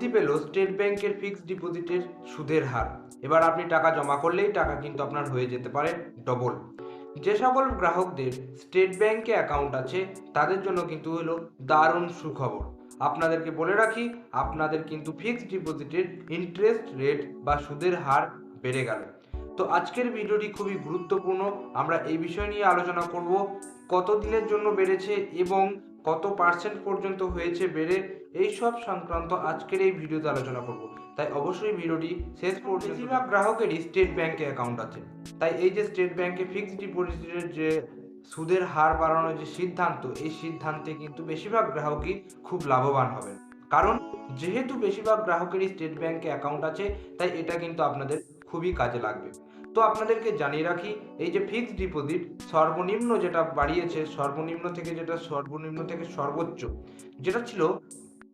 বৃদ্ধি পেল স্টেট ব্যাংকের ফিক্সড ডিপোজিটের সুদের হার। এবার আপনি টাকা জমা করলেই টাকা কিন্তু আপনার হয়ে যেতে পারে ডবল। যে সকল গ্রাহকদের স্টেট ব্যাংকে অ্যাকাউন্ট আছে, তাদের জন্য কিন্তু হলো দারুণ সুখবর। আপনাদেরকে বলে রাখি, আপনাদের কিন্তু ফিক্সড ডিপোজিটের ইন্টারেস্ট রেট বা সুদের হার বেড়ে গেল। তো আজকের ভিডিওটি খুবই গুরুত্বপূর্ণ। আমরা এই বিষয় নিয়ে আলোচনা করব, কত দিনের জন্য বেড়েছে এবং কত পার্সেন্ট পর্যন্ত হয়েছে বেড়ে, এই সব সংক্রান্ত আজকের এই ভিডিওতে আলোচনা করব। তাই অবশ্যই ভিডিওটি শেষ পর্যন্ত বেশিরভাগ গ্রাহকেরই স্টেট ব্যাংকে অ্যাকাউন্ট আছে। তাই এই যে স্টেট ব্যাংকে ফিক্সড ডিপোজিটের যে সুদের হার বাড়ানোর যে সিদ্ধান্ত, এই সিদ্ধান্তে কিন্তু বেশিরভাগ গ্রাহকই খুব লাভবান হবেন। কারণ যেহেতু বেশিরভাগ গ্রাহকেরই স্টেট ব্যাংকে অ্যাকাউন্ট আছে, তাই এটা কিন্তু আপনাদের খুবই কাজে লাগবে। তো আপনাদেরকে জানিয়ে রাখি, এই যে ফিক্সড ডিপোজিট সর্বনিম্ন যেটা বাড়িয়েছে, সর্বনিম্ন থেকে যেটা সর্বনিম্ন থেকে সর্বোচ্চ, যেটা ছিল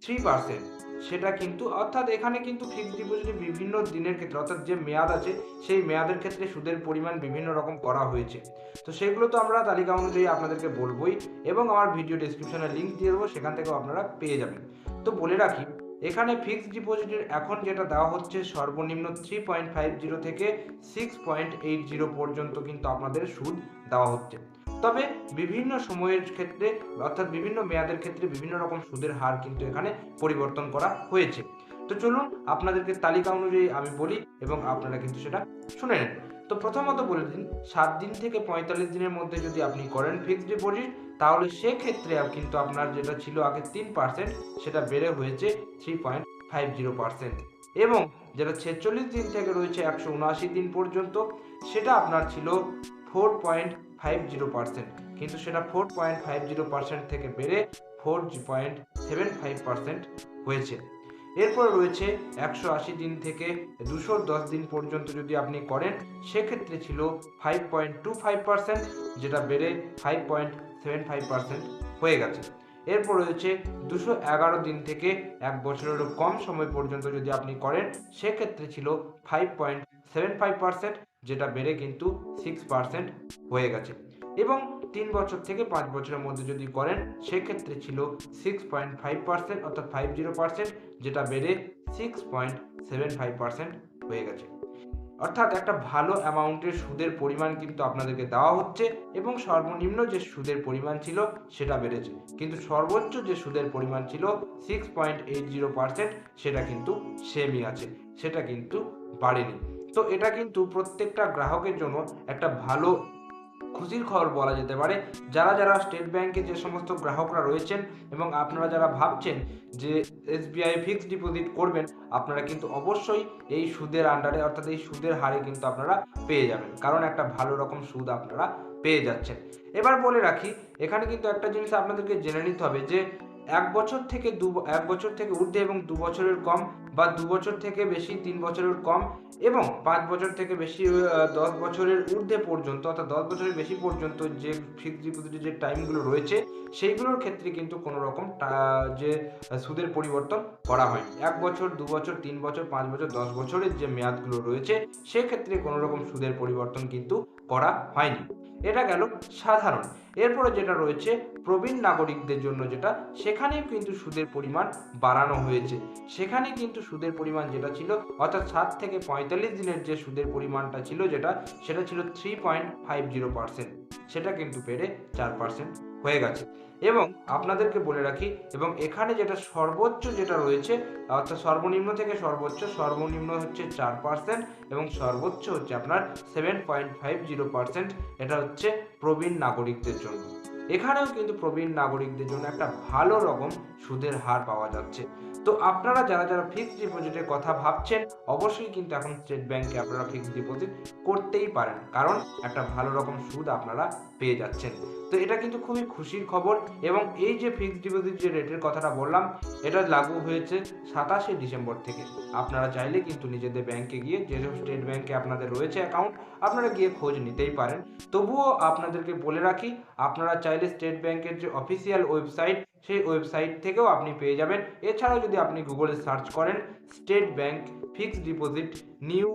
থ্রি পার্সেন্ট সেটা কিন্তু, অর্থাৎ এখানে কিন্তু ফিক্সড ডিপোজিটে বিভিন্ন দিনের ক্ষেত্রে, অর্থাৎ যে মেয়াদ আছে, সেই মেয়াদের ক্ষেত্রে সুদের পরিমাণ বিভিন্ন রকম করা হয়েছে। তো সেগুলো তো আমরা তালিকা অনুযায়ী আপনাদেরকে বলবোই এবং আমার ভিডিও ডিসক্রিপশনে লিঙ্ক দিয়ে দেবো, সেখান থেকেও আপনারা পেয়ে যাবেন। তো বলে রাখি এখানে ফিক্সড ডিপোজিটের এখন যেটা দেওয়া হচ্ছে সর্বনিম্ন থ্রি পয়েন্ট ফাইভ জিরো থেকে সিক্স পয়েন্ট এইট জিরো পর্যন্ত কিন্তু আপনাদের সুদ দেওয়া হচ্ছে। তবে বিভিন্ন সময়ের ক্ষেত্রে অর্থাৎ বিভিন্ন মেয়াদের ক্ষেত্রে বিভিন্ন রকম সুদের হার কিন্তু এখানে পরিবর্তন করা হয়েছে। তো চলুন আপনাদেরকে তালিকা অনুযায়ী আমি বলি এবং আপনারা কিন্তু সেটা শুনে নেন। তো প্রথমত বলে দিন, সাত দিন থেকে পঁয়তাল্লিশ দিনের মধ্যে যদি আপনি করেন ফিক্সড ডিপোজিট তাহলে সেক্ষেত্রে কিন্তু আপনার যেটা ছিল আগে তিন পার্সেন্ট সেটা বেড়ে হয়েছে three point five zero percent এবং যেটা ছেচল্লিশ দিন থেকে রয়েছে একশো উনআশি দিন পর্যন্ত, সেটা আপনার ছিল four point five zero percent কিন্তু সেটা four point five zero percent থেকে বেড়ে four point seven five percent হয়েছে। এরপর রয়েছে একশো আশি দিন থেকে দুশো দশ দিন পর্যন্ত যদি আপনি করেন, সেক্ষেত্রে ছিল five point two five percent যেটা বেড়ে five point seven five percent হয়ে গেছে। এরপর রয়েছে দুশো এগারো দিন থেকে এক বছরেরও কম সময় পর্যন্ত যদি আপনি করেন, সেক্ষেত্রে ছিল five point seven five percent যেটা বেড়ে কিন্তু সিক্স পার্সেন্ট হয়ে গেছে। এবং তিন বছর থেকে পাঁচ বছরের মধ্যে যদি করেন, সেক্ষেত্রে ছিল সিক্স পয়েন্ট ফাইভ পার্সেন্ট অর্থাৎ ফাইভ জিরো পার্সেন্ট যেটা বেড়ে six point seven five percent হয়ে গেছে। অর্থাৎ একটা ভালো অ্যামাউন্টের সুদের পরিমাণ কিন্তু আপনাদেরকে দেওয়া হচ্ছে এবং সর্বনিম্ন যে সুদের পরিমাণ ছিল সেটা বেড়েছে। কিন্তু সর্বোচ্চ যে সুদের পরিমাণ ছিল six point eight zero percent সেটা কিন্তু সেমই আছে, সেটা কিন্তু বাড়েনি। তো এটা কিন্তু প্রত্যেকটা গ্রাহকের জন্য একটা ভালো খুশির খবর বলা যেতে পারে। যারা যারা স্টেট ব্যাংকে যে সমস্ত গ্রাহকরা রয়েছেন এবং আপনারা যারা ভাবছেন যে এসবিআই ফিক্সড ডিপোজিট করবেন, আপনারা কিন্তু অবশ্যই এই সুদের আন্ডারে অর্থাৎ এই সুদের হারে কিন্তু আপনারা পেয়ে যাবেন। কারণ একটা ভালো রকম সুদ আপনারা পেয়ে যাচ্ছেন। এবার বলে রাখি, এখানে কিন্তু একটা জিনিস আপনাদেরকে জেনে নিতে হবে যে এক বছর থেকে দু এক বছর থেকে ঊর্ধ্বে এবং দু বছরের কম বা দু বছর থেকে বেশি, তিন বছরের কম এবং পাঁচ বছর থেকে বেশি দশ বছরের ঊর্ধ্বে পর্যন্ত অর্থাৎ দশ বছরের বেশি পর্যন্ত যে ফিক্সড ডিপোজিটের যে টাইমগুলো রয়েছে, সেইগুলোর ক্ষেত্রে কিন্তু কোনো রকম যে সুদের পরিবর্তন করা হয় এক বছর, দু বছর, তিন বছর, পাঁচ বছর, দশ বছরের যে মেয়াদগুলো রয়েছে, সেক্ষেত্রে কোনো রকম সুদের পরিবর্তন কিন্তু করা হয়নি। এটা গেল সাধারণ। এরপরে যেটা রয়েছে, প্রবীণ নাগরিকদের জন্য যেটা, সেখানেও কিন্তু সুদের পরিমাণ বাড়ানো হয়েছে। সেখানে কিন্তু সুদের পরিমাণ যেটা ছিল, অর্থাৎ সাত থেকে পঁয়তাল্লিশ দিনের যে সুদের পরিমাণটা ছিল যেটা, সেটা ছিল three point five zero percent সেটা কিন্তু বেড়ে চার পার্সেন্ট হয়ে গেছে। এবং আপনাদেরকে বলে রাখি, এবং এখানে যেটা সর্বোচ্চ যেটা রয়েছে, অর্থাৎ সর্বনিম্ন থেকে সর্বোচ্চ, সর্বনিম্ন হচ্ছে চার পার্সেন্ট এবং সর্বোচ্চ হচ্ছে আপনার seven point five zero percent এটা হচ্ছে প্রবীণ নাগরিকদের জন্য। এখানেও কিন্তু প্রবীণ নাগরিকদের জন্য একটা ভালো রকম সুদের হার পাওয়া যাচ্ছে। তো আপনারা যারা যারা ফিক্সড ডিপোজিটের কথা ভাবছেন, অবশ্যই কিন্তু এখন স্টেট ব্যাংকে আপনারা ফিক্সড ডিপোজিট করতেই পারেন। কারণ একটা ভালো রকম সুদ আপনারা পেয়ে যাচ্ছেন। তো এটা কিন্তু খুবই খুশির খবর এবং এই যে ফিক্সড ডিপোজিট যে রেটের কথাটা বললাম, এটা লাগু হয়েছে সাতাশে ডিসেম্বর থেকে। আপনারা চাইলে কিন্তু নিজেদের ব্যাংকে গিয়ে যেসব স্টেট ব্যাংকে আপনাদের রয়েছে অ্যাকাউন্ট আপনারা গিয়ে খোঁজ নিতেই পারেন। তবুও আপনাদেরকে বলে রাখি, আপনারা চাইলে স্টেট ব্যাংকের যে অফিসিয়াল ওয়েবসাইট সেই ওয়েবসাইট থেকেও আপনি পেয়ে যাবেন। এছাড়াও যদি আপনি গুগলে সার্চ করেন state bank fixed deposit new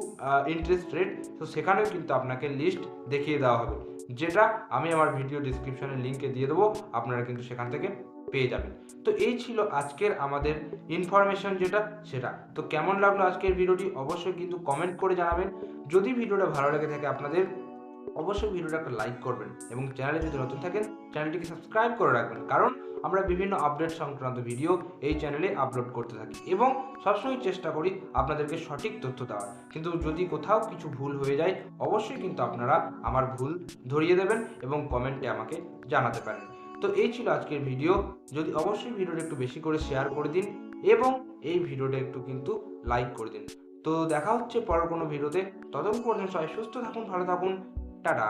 interest rate তো সেখানেও কিন্তু আপনাকে লিস্ট দেখিয়ে দেওয়া হবে। যেটা আমি আমার ভিডিও ডিসক্রিপশনে লিঙ্কে দিয়ে দেবো, আপনারা কিন্তু সেখান থেকে পেয়ে যাবেন। তো এই ছিল আজকের আমাদের ইনফরমেশন যেটা, সেটা। তো কেমন লাগল আজকের ভিডিওটি? অবশ্যই কিন্তু কমেন্ট করে জানাবেন। যদি ভিডিওটা ভালো লেগে থাকে আপনাদের, অবশ্যই ভিডিওটা একটা লাইক করবেন এবং চ্যানেলে যদি নতুন থাকেন চ্যানেলটিকে সাবস্ক্রাইব করে রাখবেন, কারণ আমরা বিভিন্ন আপডেট সংক্রান্ত ভিডিও এই চ্যানেলে আপলোড করতে থাকি এবং সবসময় চেষ্টা করি আপনাদেরকে সঠিক তথ্য দেওয়ার। কিন্তু যদি কোথাও কিছু ভুল হয়ে যায়, অবশ্যই কিন্তু আপনারা আমার ভুল ধরিয়ে দেবেন এবং কমেন্টে আমাকে জানাতে পারেন। তো এই ছিল আজকের ভিডিও। যদি অবশ্যই ভিডিওটা একটু বেশি করে শেয়ার করে দিন এবং এই ভিডিওটা একটু কিন্তু লাইক করে দিন। তো দেখা হচ্ছে পরের কোনো ভিডিওতে। ততক্ষণ পর্যন্ত সবাই সুস্থ থাকুন, ভালো থাকুন। টাটা।